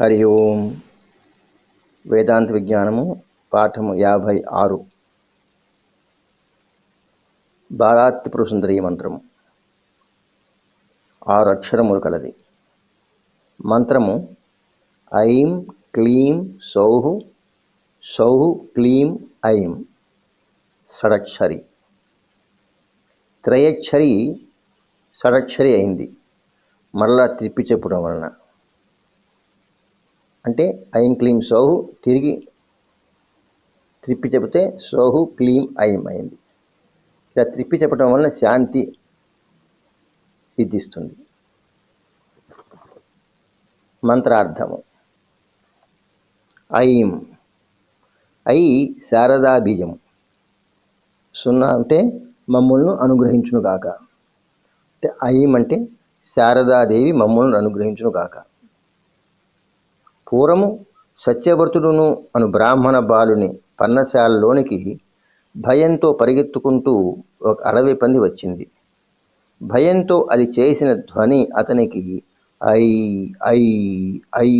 హరి ఓం. వేదాంత విజ్ఞానము పాఠము యాభై ఆరు. బాలాత్రిపుర సుందరి మంత్రము. ఆరు అక్షరములు కలది. మంత్రము ఐం క్లీం సౌహు సౌహు క్లీం ఐం. షడక్షరి. త్రయక్షరి షడక్షరి అయింది. మరలా తిప్పి చెప్పడం వలన. అంటే ఐం క్లీం సోహు తిరిగి త్రిప్పి చెబితే సోహు క్లీం ఐం అయింది. ఇలా త్రిప్పి చెప్పడం వలన శాంతి సిద్ధిస్తుంది. మంత్రార్థము. ఐం. ఐ శారదా బీజం సున్నా అంటే మమ్మల్ని అనుగ్రహించును గాక అంటే ఐం అంటే శారదాదేవి మమ్మల్ని అనుగ్రహించును కాక పూర్వము సత్యవర్తుడును అను బ్రాహ్మణ బాలుని పన్నశాలలోనికి భయంతో పరిగెత్తుకుంటూ ఒక అడవి పంది వచ్చింది. భయంతో అది చేసిన ధ్వని అతనికి ఐ ఐ ఐ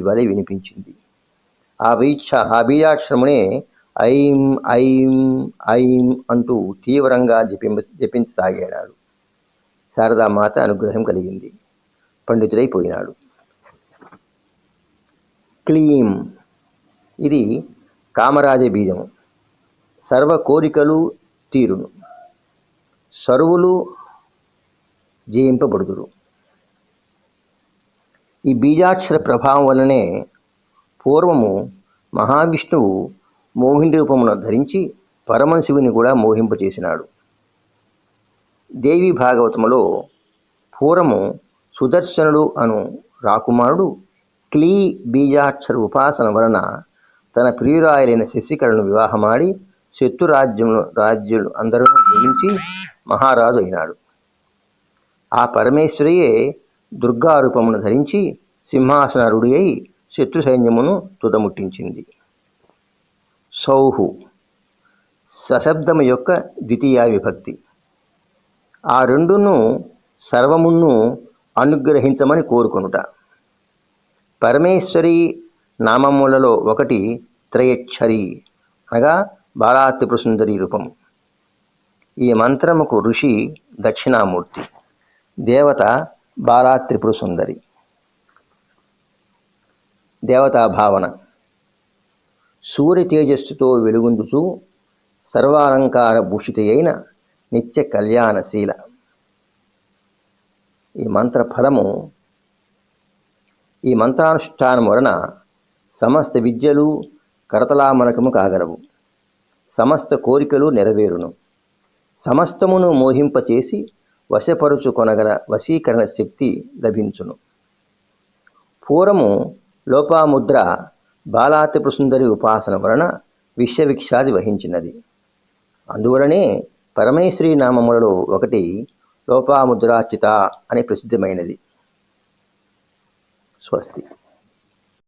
వలె వినిపించింది. ఆ బీక్ష ఆ బీజాక్షరమునే ఐం ఐం ఐం అంటూ తీవ్రంగా జపింప జపించసాగాడు. శారదామాత అనుగ్రహం కలిగింది. పండితుడైపోయినాడు. క్లీం. ఇది కామరాజ బీజము. సర్వ కోరికలు తీరును. సరువులు జయింపబడుదురు. ఈ బీజాక్షర ప్రభావం వలనే పూర్వము మహావిష్ణువు మోహిని రూపమును ధరించి పరమశివుని కూడా మోహింపచేసినాడు. దేవి భాగవతములో పూర్వము సుదర్శనుడు అను రాకుమారుడు క్లీ బీజాక్షర ఉపాసన వలన తన ప్రియురాయలైన శశికళను వివాహమాడి శత్రు రాజ్యమును రాజ్యులు అందరూ జయించి మహారాజు అయినాడు. ఆ పరమేశ్వరియే దుర్గా రూపమును ధరించి సింహాసనరుడి అయి శత్రు సైన్యమును తుదముట్టించింది. సౌహు సశబ్దము యొక్క ద్వితీయ విభక్తి. ఆ రెండును సర్వమును అనుగ్రహించమని కోరుకొనుట. పరమేశ్వరి నామములలో ఒకటి త్రయక్షరి అనగా బాలాత్రిపురసుందరి రూపం. ఈ మంత్రముకు ఋషి దక్షిణామూర్తి. దేవత బాలాత్రిపుర సుందరి దేవతా భావన. సూర్య తేజస్సుతో వెలుగుందుచూ సర్వాలంకార భూషిత అయిన నిత్య కళ్యాణశీల. ఈ మంత్ర ఫలము ఈ మంత్రానుష్ఠానం వలన సమస్త విద్యలు కరతలామనకము కాగలవు. సమస్త కోరికలు నెరవేరును. సమస్తమును మోహింపచేసి వశపరుచు కొనగల వశీకరణ శక్తి లభించును. పూర్వము లోపాముద్ర బాలాత్రిపుర సుందరి ఉపాసన వలన విశ్వవిఖ్యాతి వహించినది. అందువలనే పరమేశ్వరి నామములలో ఒకటి లోపాముద్రాచిత అని ప్రసిద్ధమైనది. Swastika.